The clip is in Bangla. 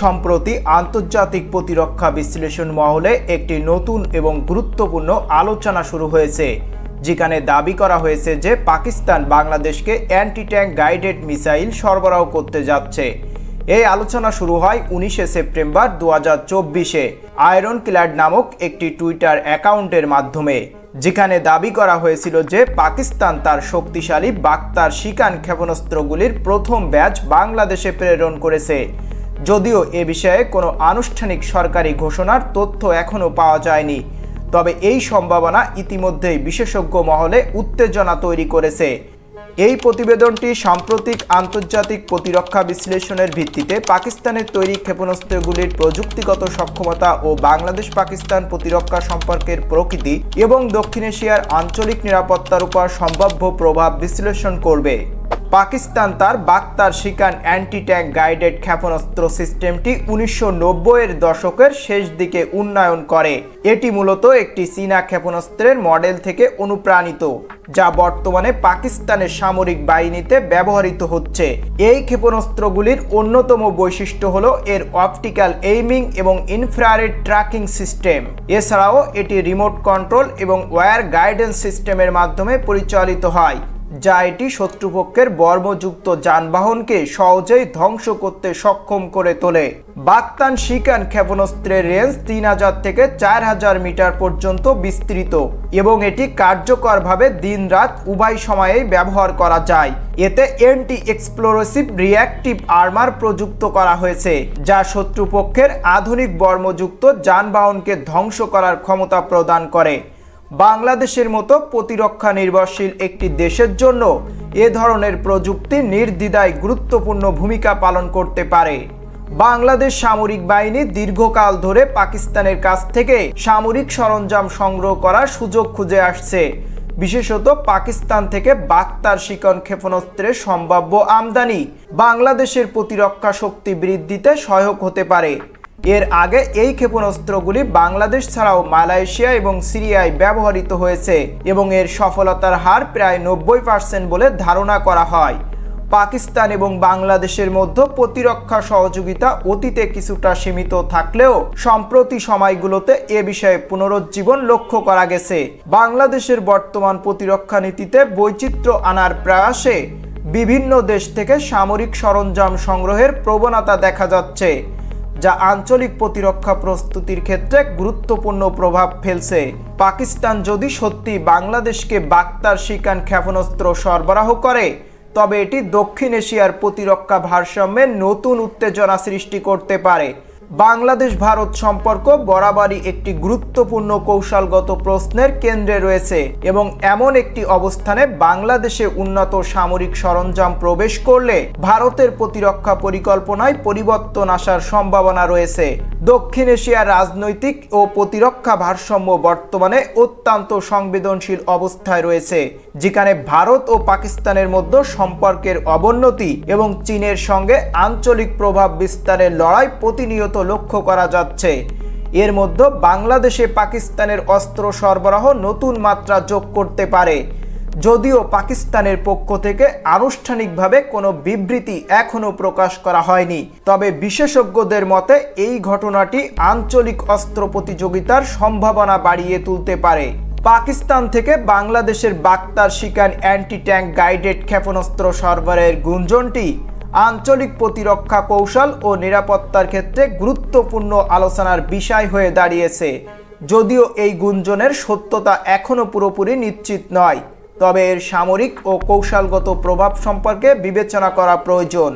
সম্প্রতি আন্তর্জাতিক প্রতিরক্ষা বিশ্লেষণ মহলে একটি নতুন এবং গুরুত্বপূর্ণ আলোচনা শুরু হয়েছে, যেখানে দাবি করা হয়েছে যে পাকিস্তান বাংলাদেশকে অ্যান্টি ট্যাঙ্ক গাইডেড মিসাইল সরবরাহ করতে যাচ্ছে। এই আলোচনা শুরু হয় উনিশে সেপ্টেম্বর দু হাজার চব্বিশে আয়রন ক্লাড নামক একটি টুইটার অ্যাকাউন্টের মাধ্যমে, যেখানে দাবি করা হয়েছিল যে পাকিস্তান তার শক্তিশালী বাক্তার শিকান ক্ষেপণাস্ত্রগুলির প্রথম ব্যাচ বাংলাদেশে প্রেরণ করেছে। যদিও এ বিষয়ে কোনো আনুষ্ঠানিক সরকারি ঘোষণার তথ্য এখনও পাওয়া যায়নি। তবে এই সম্ভাবনা ইতিমধ্যেই বিশেষজ্ঞ মহলে উত্তেজনা তৈরি করেছে। এই প্রতিবেদনটি সাম্প্রতিক আন্তর্জাতিক প্রতিরক্ষা বিশ্লেষণের ভিত্তিতে পাকিস্তানের তৈরি ক্ষেপণাস্ত্রগুলির প্রযুক্তিগত সক্ষমতা ও বাংলাদেশ পাকিস্তান প্রতিরক্ষা সম্পর্কের প্রকৃতি এবং দক্ষিণ এশিয়ার আঞ্চলিক নিরাপত্তার উপর সম্ভাব্য প্রভাব বিশ্লেষণ করবে। পাকিস্তান তার Baktar Shikan anti tank guided ক্ষেপণাস্ত্র সিস্টেমটি উনিশশো এর দশকের শেষ দিকে উন্নয়ন করে। এটি মূলত একটি চীনা ক্ষেপণাস্ত্রের মডেল থেকে অনুপ্রাণিত, যা বর্তমানে পাকিস্তানের সামরিক বাহিনীতে ব্যবহৃত হচ্ছে। এই ক্ষেপণাস্ত্রগুলির অন্যতম বৈশিষ্ট্য হল এর অপটিক্যাল এইমিং এবং ইনফ্রারেড ট্র্যাকিং সিস্টেম। এছাড়াও এটি রিমোট কন্ট্রোল এবং ওয়্যার গাইডেন্স সিস্টেমের মাধ্যমে পরিচালিত হয়। যা এটি শত্রুপক্ষের বর্মযুক্ত যানবাহনকে সহজেই ধ্বংস করতে সক্ষম করে তোলে। বাক্তান শিকান ক্ষেপণাস্ত্রের রেঞ্জ তিন হাজার থেকে চার হাজার মিটার পর্যন্ত বিস্তৃত এবং এটি কার্যকরভাবে দিন রাত উভয় সময়েই ব্যবহার করা যায়। এতে এন্টি এক্সপ্লোরসিভ রিয়াক্টিভ আর্মার প্রযুক্ত করা হয়েছে, যা শত্রুপক্ষের আধুনিক বর্মযুক্ত যানবাহনকে ধ্বংস করার ক্ষমতা প্রদান করে। বাংলাদেশের মতো প্রতিরক্ষা নির্ভরশীল একটি দেশের জন্য এ ধরনের প্রযুক্তি নির্দ্বিধায় গুরুত্বপূর্ণ ভূমিকা পালন করতে পারে। বাংলাদেশ সামরিক বাহিনী দীর্ঘকাল ধরে পাকিস্তানের কাছ থেকে সামরিক সরঞ্জাম সংগ্রহ করার সুযোগ খুঁজে আসছে। বিশেষত পাকিস্তান থেকে বাক্তার শিকন ক্ষেপণাস্ত্রের সম্ভাব্য আমদানি বাংলাদেশের প্রতিরক্ষা শক্তি বৃদ্ধিতে সহায়ক হতে পারে। এর আগে এই ক্ষেপণাস্ত্রগুলি বাংলাদেশ ছাড়াও মালয়েশিয়া এবং সিরিয়ায় ব্যবহৃত হয়েছে এবং এর সফলতার হার প্রায় নব্বই পার্সেন্ট বলে ধারণা করা হয়। পাকিস্তান এবং বাংলাদেশের মধ্যে প্রতিরক্ষা সহযোগিতা অতীতে কিছুটা সীমিত থাকলেও সম্প্রতি সময়গুলোতে এ বিষয়ে পুনরুজ্জীবন লক্ষ্য করা গেছে। বাংলাদেশের বর্তমান প্রতিরক্ষা নীতিতে বৈচিত্র্য আনার প্রয়াসে বিভিন্ন দেশ থেকে সামরিক সরঞ্জাম সংগ্রহের প্রবণতা দেখা যাচ্ছে। যা আঞ্চলিক প্রতিরক্ষা প্রস্তুতির ক্ষেত্রে গুরুত্বপূর্ণ প্রভাব ফেলছে। পাকিস্তান যদি সত্যি বাংলাদেশকে বাক্তার শিকান ক্ষেপণাস্ত্র সরবরাহ করে, তবে এটি দক্ষিণ এশিয়ার প্রতিরক্ষা ভারসাম্যে নতুন উত্তেজনা সৃষ্টি করতে পারে। বাংলাদেশ ভারত সম্পর্ক বরাবরই একটি গুরুত্বপূর্ণ কৌশলগত প্রশ্নের কেন্দ্রে রয়েছে এবং এমন একটি অবস্থানে বাংলাদেশে উন্নত সামরিক সরঞ্জাম প্রবেশ করলে ভারতের প্রতিরক্ষা পরিকল্পনায় পরিবর্তন আসার সম্ভাবনা রয়েছে। দক্ষিণ এশিয়ার রাজনৈতিক ও প্রতিরক্ষা ভারসাম্য বর্তমানে অত্যন্ত সংবেদনশীল অবস্থায় রয়েছে, যেখানে ভারত ও পাকিস্তানের মধ্যে সম্পর্কের অবনতি এবং চীনের সঙ্গে আঞ্চলিক প্রভাব বিস্তারের লড়াই প্রতিনিয়ত লক্ষ্য করা যাচ্ছে। এর মধ্যে বাংলাদেশে পাকিস্তানের অস্ত্র সরবরাহ নতুন মাত্রা যোগ করতে পারে। যদিও পাকিস্তানের পক্ষ থেকে আনুষ্ঠানিকভাবে কোনো বিবৃতি এখনও প্রকাশ করা হয়নি। তবে বিশেষজ্ঞদের মতে, এই ঘটনাটি আঞ্চলিক অস্ত্র প্রতিযোগিতার সম্ভাবনা বাড়িয়ে তুলতে পারে। পাকিস্তান থেকে বাংলাদেশের Baktar Shikan anti tank guided ক্ষেপণাস্ত্র সরবরাহের গুঞ্জনটি আঞ্চলিক প্রতিরক্ষা কৌশল ও নিরাপত্তার ক্ষেত্রে গুরুত্বপূর্ণ আলোচনার বিষয় হয়ে দাঁড়িয়েছে। যদিও এই গুঞ্জনের সত্যতা এখনও পুরোপুরি নিশ্চিত নয়, তবে এর সামরিক ও কৌশলগত প্রভাব সম্পর্কে বিবেচনা করা প্রয়োজন।